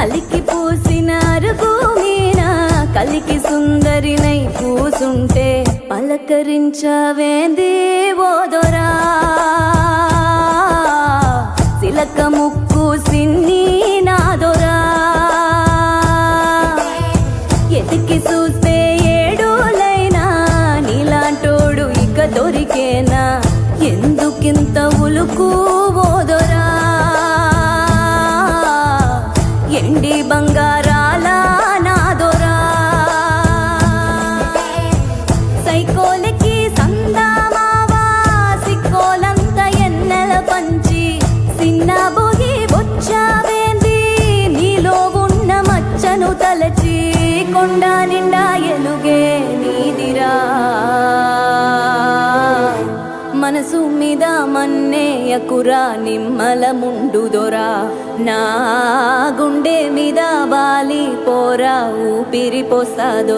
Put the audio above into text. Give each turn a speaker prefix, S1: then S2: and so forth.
S1: అలికి పూసిన అరుగు మీన కలికి సుందరినై కూసుంటే పలకరించవేంది ఓదొరా సిలక ముక్కు సిన్ని నాదొరా ఎతికి చూస్తే ఏడులైనా నీలాంటోడు ఇక దొరికేనా? ఎందుకింత వెండి బంగారాల నాదొరా. సైకోలకి సందామావా సిక్కోలంత ఎన్నెల పంచి సిన్న బొగి బొచ్చావేంది నీలో ఉన్న మచ్చను తలచి కొండ నిండా మనసు మీద మన్నేయకురా నిమ్మల ముండుదొరా నా గుండె మీద వాలి పోరా ఊపిరి పోసాదొరా